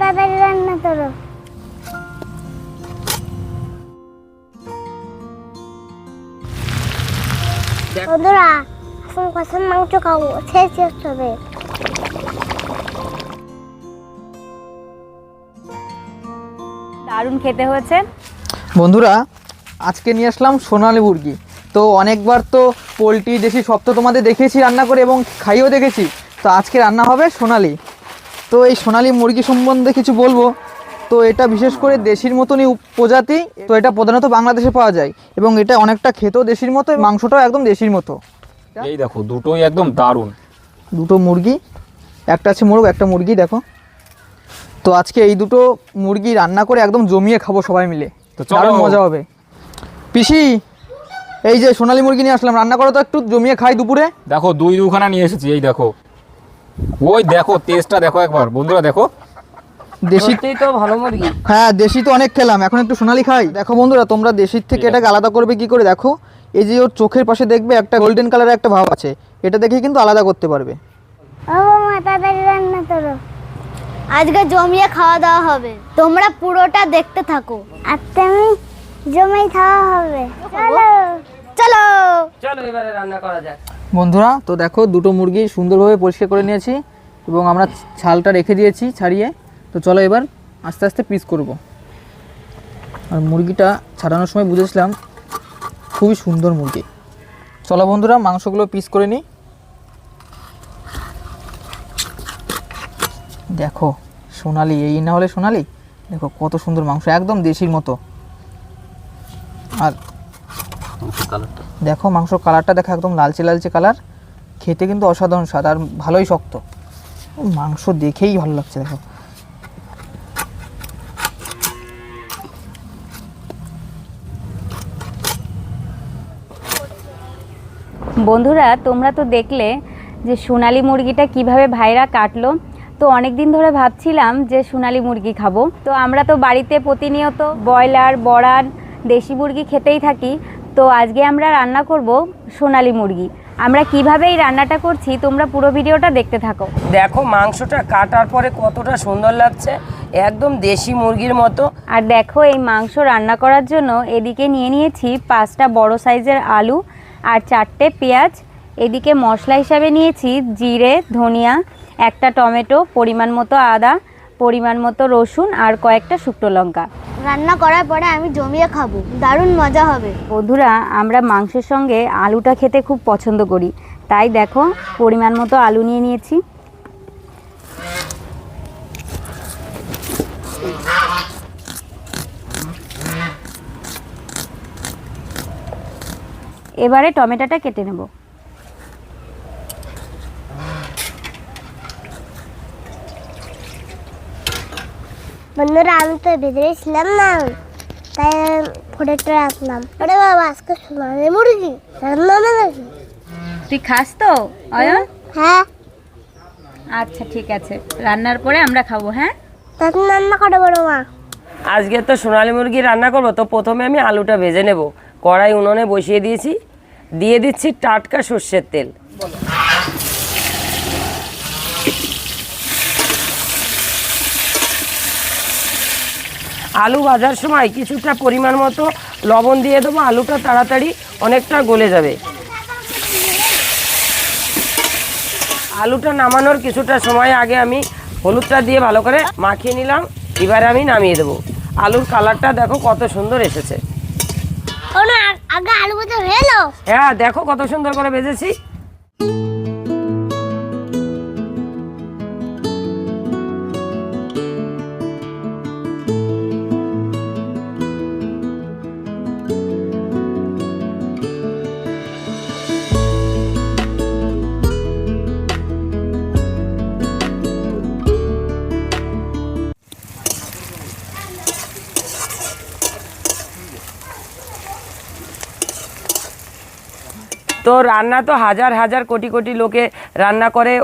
তাড়াতাড়ি রান্না করো। বন্ধুরা এখন কষার মাংস খাব শেষ শেষ হবে। দারুণ খেতে হয়েছে। বন্ধুরা আজকে নিয়ে আসলাম সোনালি মুরগি। তো অনেকবার তো পোলট্রি দেশি সব তো তোমাদের দেখিয়েছি রান্না করে এবং খাইয়েও দেখেছি। তো আজকে রান্না হবে সোনালি। তো এই সোনালি মুরগি সম্বন্ধে কিছু বলব। তো এটা বিশেষ করে দেশির মতনই প্রজাতি তো এটা প্রধানত বাংলাদেশে পাওয়া যায় এবং এটা অনেকটা খেতেও দেশির মতো মাংসটাও একদম দেশির মতো। এই দেখো দুটোই একদম দারুণ। দুটো মুরগি একটা আছে মোরগ একটা মুরগি দেখো। তো আজকে এই দুটো মুরগি রান্না করে একদম জমিয়ে খাব সবাই মিলে। তো। দারুণ মজা হবে। পিসি এই যে সোনালী মুরগি নিয়ে আসলাম রান্না করো তো একটু জমিয়ে খাই দুপুরে। দেখো দুই দুখানা নিয়ে এসেছি এই দেখো। ওই দেখো টেস্টটা দেখো একবার বন্ধুরা দেখো। দেশি তো ভালো মুরগি। হ্যাঁ দেশি তো অনেক খেলাম এখন একটু সোনালি খাই। দেখো বন্ধুরা তোমরা দেশির থেকে এটাকে আলাদা করবে কি করে দেখো। এই যে ওর চোখের পাশে দেখবে একটা গোল্ডেন কালারের একটা ভাব আছে। এটা দেখে কিন্তু আলাদা করতে পারবে। ও মা তাড়াতাড়ি রান্না করো। আজকে জমিয়ে খাওয়া দাওয়া হবে। তোমরা পুরোটা দেখতে থাকো। আর খাওয়া হবে। চলো চলো। চলো এবারে রান্না করা যাক। বন্ধুরা, তো দেখো দুটো মুরগি সুন্দরভাবে পরিষ্কার করে নিয়েছি এবং আমরা ছালটা রেখে দিয়েছি ছাড়িয়ে। তো চলো এবার আস্তে আস্তে পিস করব। আর মুরগিটা ছাড়ানোর সময় বুঝেছিলাম, খুবই সুন্দর মুরগি। চলো বন্ধুরা, মাংসগুলো পিস করে নিই। দেখো, সোনালি, এই না হলে সোনালি? দেখো কত সুন্দর মাংস, একদম দেশির মতো। আর দেখো মাংস কালারটা দেখো একদম লালচে লালচে কালার। খেতে কিন্তু অসাধারণ স্বাদ আর ভালোই শক্ত। মাংস দেখেই ভালো লাগছে, দেখো। বন্ধুরা, তোমরা তো দেখলে যে সোনালি মুরগিটা কীভাবে ভাইরা কাটলো। তো অনেক দিন ধরে ভাবছিলাম যে সোনালি মুরগি খাব। তো আমরা তো বাড়িতে প্রতিনিয়ত ব্রয়লার, বড়ান, দেশি মুরগি খেতেই থাকি। তো আজকে আমরা রান্না করব সোনালি মুরগি। আমরা কীভাবে এই রান্নাটা করছি তোমরা পুরো ভিডিওটা দেখতে থাকো। দেখো মাংসটা কাটার পরে কতটা সুন্দর লাগছে। একদম দেশি মুরগির মতো। আর দেখো এই মাংস রান্না করার জন্য এদিকে নিয়ে নিয়েছি পাঁচটা বড় সাইজের আলু আর চারটে পেঁয়াজ। এদিকে মশলা হিসাবে নিয়েছি জিরে ধনিয়া একটা টমেটো পরিমাণ মতো আদা পরিমাণ মতো রসুন আর কয়েকটা শুকনো লঙ্কা। রান্না করার পরে আমি জমিয়ে খাব। দারুণ মজা হবে। বন্ধুরা, আমরা মাংসের সঙ্গে আলুটা খেতে খুব পছন্দ করি। তাই দেখো, পরিমাণ মতো আলু নিয়ে নিয়েছি। এবারে টমেটোটা কেটে নেব। বন্ধুরা আমি তো ভেতরে ছিলাম না। তাই ফোটেটা রাখলাম। আরে বাবা আজকে সোনালি মুরগি। রান্না হবে নাকি তুই খাস তো অয়ন? হ্যাঁ। আচ্ছা ঠিক আছে। রান্নার পরে আমরা খাব হ্যাঁ? তখন রান্না করে বড় মা। আজকে তো সোনালি মুরগি রান্না করব তো প্রথমে আমি আলুটা ভেজে নেব। কড়াই উনুনে বসিয়ে দিয়েছি। দিয়ে দিচ্ছি টাটকা সর্ষের তেল। আলু ভাজার সময় কিছুটা পরিমাণ মতো লবণ দিয়ে দেবো আলুটা তাড়াতাড়ি অনেকটা গলে যাবে। আলুটা নামানোর কিছুটা সময় আগে আমি হলুদটা দিয়ে ভালো করে মাখিয়ে নিলাম এবারে আমি নামিয়ে দেবো। আলুর কালারটা দেখো কত সুন্দর এসেছে। হয়ে হ্যাঁ দেখো কত সুন্দর করে ভেজেছি। তো রান্না তো হাজার হাজার কোটি কোটি লোকে রান্না করে।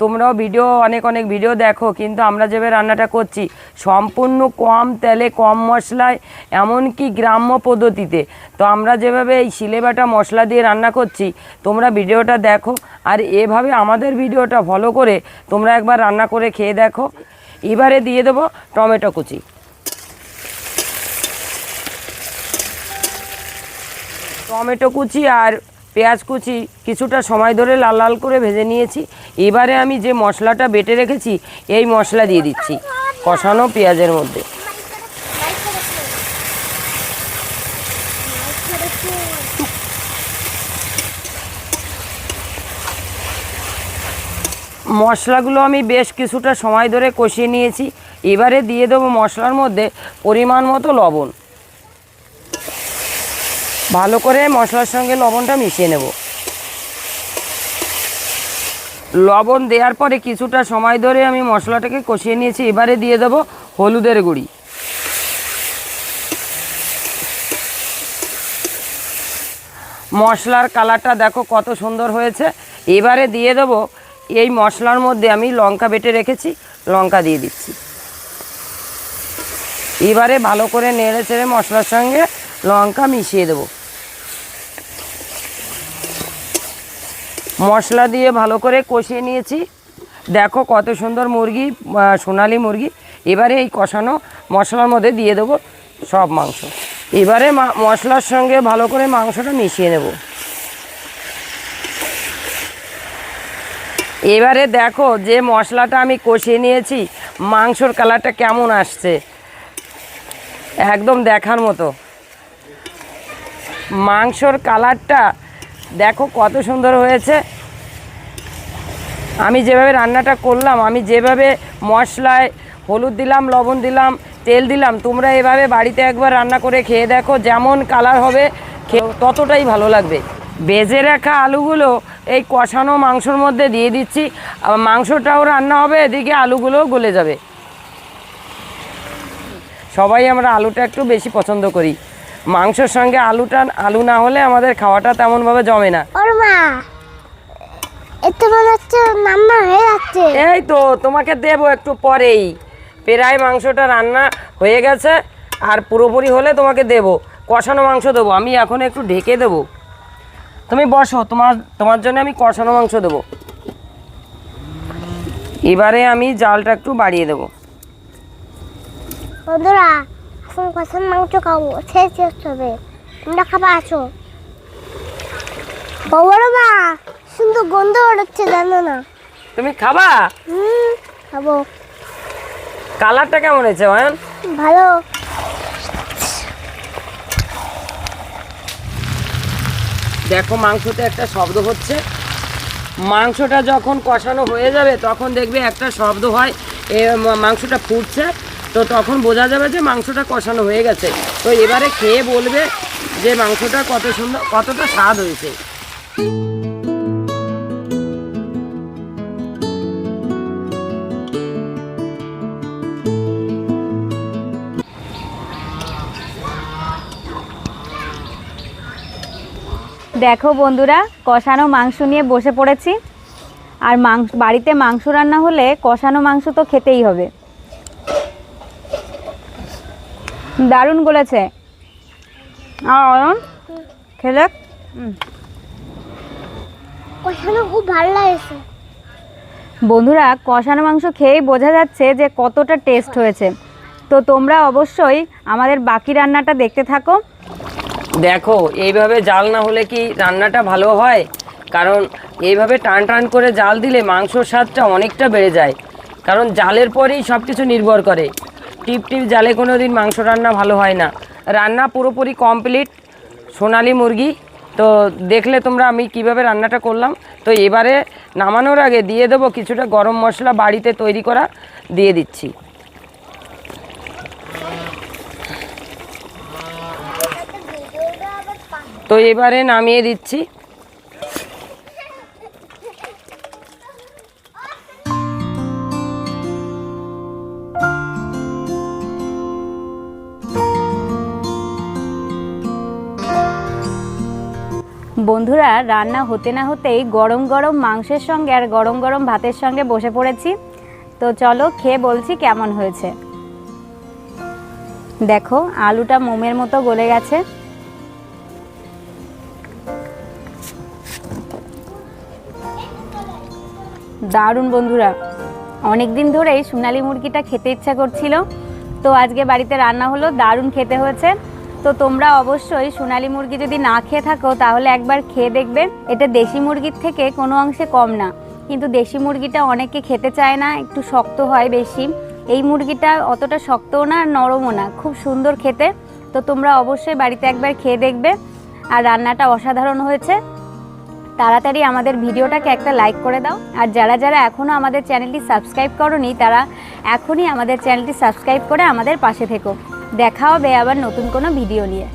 তোমরাও ভিডিও, অনেক অনেক ভিডিও দেখো, কিন্তু আমরা যেভাবে রান্নাটা করছি, সম্পূর্ণ কম তেলে, কম মশলায়, এমনকি গ্রাম্য পদ্ধতিতে। তো আমরা যেভাবে এই শিলেবাটা মশলা দিয়ে রান্না করছি, তোমরা ভিডিওটা দেখো, আর এভাবে আমাদের ভিডিওটা ফলো করে তোমরা একবার রান্না করে খেয়ে দেখো। এবারে দিয়ে দেবো টমেটো কুচি। টমেটো কুচি আর পেঁয়াজ কুচি কিছুটা সময় ধরে লাল লাল করে ভেজে নিয়েছি। এবারে আমি যে মশলাটা বেটে রেখেছি, এই মশলা দিয়ে দিচ্ছি, কষানো পেঁয়াজের মধ্যে। মশলাগুলো আমি বেশ কিছুটা সময় ধরে কষিয়ে নিয়েছি। এবারে দিয়ে দেবো মশলার মধ্যে পরিমাণ মতো লবণ। ভালো করে মশলার সঙ্গে লবণটা মিশিয়ে নেব। লবণ দেওয়ার পরে কিছুটা সময় ধরে আমি মশলাটাকে কষিয়ে নিয়েছি, এবারে দিয়ে দেবো হলুদের গুঁড়ি। মশলার কালারটা দেখো কত সুন্দর হয়েছে। এবারে দিয়ে দেবো, এই মশলার মধ্যে আমি লঙ্কা বেটে রেখেছি, লঙ্কা দিয়ে দিচ্ছি। এবারে ভালো করে নেড়ে চেড়ে মশলার সঙ্গে লঙ্কা মিশিয়ে দেবো। মশলা দিয়ে ভালো করে কষিয়ে নিয়েছি। দেখো কত সুন্দর মুরগি সোনালি মুরগি। এবারে এই কষানো মশলার মধ্যে দিয়ে দেবো সব মাংস। এবারে মশলার সঙ্গে ভালো করে মাংসটা মিশিয়ে নেব। এবারে দেখো যে মশলাটা আমি কষিয়ে নিয়েছি, মাংসর কালারটা কেমন আসছে। একদম দেখার মতো। মাংসর কালারটা দেখো কত সুন্দর হয়েছে। আমি যেভাবে রান্নাটা করলাম, আমি যেভাবে মশলায় হলুদ দিলাম, লবণ দিলাম, তেল দিলাম, তোমরা এভাবে বাড়িতে একবার রান্না করে খেয়ে দেখো যেমন কালার হবে ততটাই ভালো লাগবে। বেজে রাখা আলুগুলো এই কষানো মাংসর মধ্যে দিয়ে দিচ্ছি মাংসটাও রান্না হবে, এদিকে আলুগুলোও গলে যাবে। সবাই আমরা আলুটা একটু বেশি পছন্দ করি। মাংসর সঙ্গে আলুটা আলু না হলে আমাদের খাওয়াটা তেমনভাবে জমে না। ওর মা এতে মনে হচ্ছে রান্না হয়ে যাচ্ছে। এই তো তোমাকে দেবো একটু পরেই। প্রায় মাংসটা রান্না হয়ে গেছে আর পুরোপুরি হলে তোমাকে দেবো। কষানো মাংস দেবো আমি এখন একটু ঢেকে দেবো। তুমি বসো তোমার তোমার জন্য আমি কষানো মাংস দেবো। এবারে আমি জালটা একটু বাড়িয়ে দেবো। বন্ধুরা এখন কষান মাংস খাব। শেষ শেষ হবে তোমরা খাবা আসো। বড় মা সুন্দর গন্ধ বেরোচ্ছে জানো না। তুমি খাবা? হুম খাব। কালারটা কেমন হয়েছে অয়ন? ভালো। দেখো মাংসতে একটা শব্দ হচ্ছে। মাংসটা যখন কষানো হয়ে যাবে তখন দেখবে একটা শব্দ হয়। এ মাংসটা ফুটছে। তো তখন বোঝা যাবে যে মাংসটা কষানো হয়ে গেছে। তো এবারে খেয়ে বলবে যে মাংসটা কত সুন্দর, কতটা স্বাদ হয়েছে। দেখো বন্ধুরা, কষানো মাংস নিয়ে বসে পড়েছি। আর মাংস, বাড়িতে মাংস রান্না হলে কষানো মাংস তো খেতেই হবে। দারুণ গলেছে অয়ন খেলে? খুব ভালো লাগছে। বন্ধুরা কষানো মাংস খেয়েই বোঝা যাচ্ছে যে কতটা টেস্ট হয়েছে। তো তোমরা অবশ্যই আমাদের বাকি রান্নাটা দেখতে থাকো। দেখো এইভাবে জাল না হলে কি রান্নাটা ভালো হয়? কারণ এইভাবে টান টান করে জাল দিলে মাংসর স্বাদটা অনেকটা বেড়ে যায়। কারণ জালের পরেই সব কিছু নির্ভর করে। টিপ টিপ জালে কোনো দিন মাংস রান্না ভালো হয় না। রান্না পুরোপুরি কমপ্লিট সোনালি মুরগি। তো দেখলে তোমরা আমি কীভাবে রান্নাটা করলাম। তো এবারে নামানোর আগে দিয়ে দেবো কিছুটা গরম মশলা বাড়িতে তৈরি করা, দিয়ে দিচ্ছি। তো এবারে নামিয়ে দিচ্ছি। রান্না হতে না হতেই গরম গরম মাংসের সঙ্গে আর গরম গরম ভাতের সঙ্গে বসে পড়েছি। তো চলো খেয়ে বলছি কেমন হয়েছে। দেখো, আলুটা মোমের মতো গলে গেছে। দারুণ বন্ধুরা অনেক দিন ধরেই সোনালি মুরগিটা খেতে ইচ্ছা করছিল। তো আজকে বাড়িতে রান্না হলো, দারুণ খেতে হয়েছে। তো তোমরা অবশ্যই সোনালি মুরগি যদি না খেয়ে থাকো, তাহলে একবার খেয়ে দেখবে। এটা দেশি মুরগির থেকে কোনো অংশে কম না। কিন্তু দেশি মুরগিটা অনেকে খেতে চায় না, একটু শক্ত হয় বেশি। এই মুরগিটা অতটা শক্তও না, আর নরমও না, খুব সুন্দর খেতে। তো তোমরা অবশ্যই বাড়িতে একবার খেয়ে দেখবে। আর রান্নাটা অসাধারণ হয়েছে। তাড়াতাড়ি আমাদের ভিডিওটাকে একটা লাইক করে দাও। আর যারা যারা এখনও আমাদের চ্যানেলটি সাবস্ক্রাইব করনি, তারা এখনই আমাদের চ্যানেলটি সাবস্ক্রাইব করে আমাদের পাশে থেকো। দেখা হবে আবার নতুন কোনো ভিডিও নিয়ে।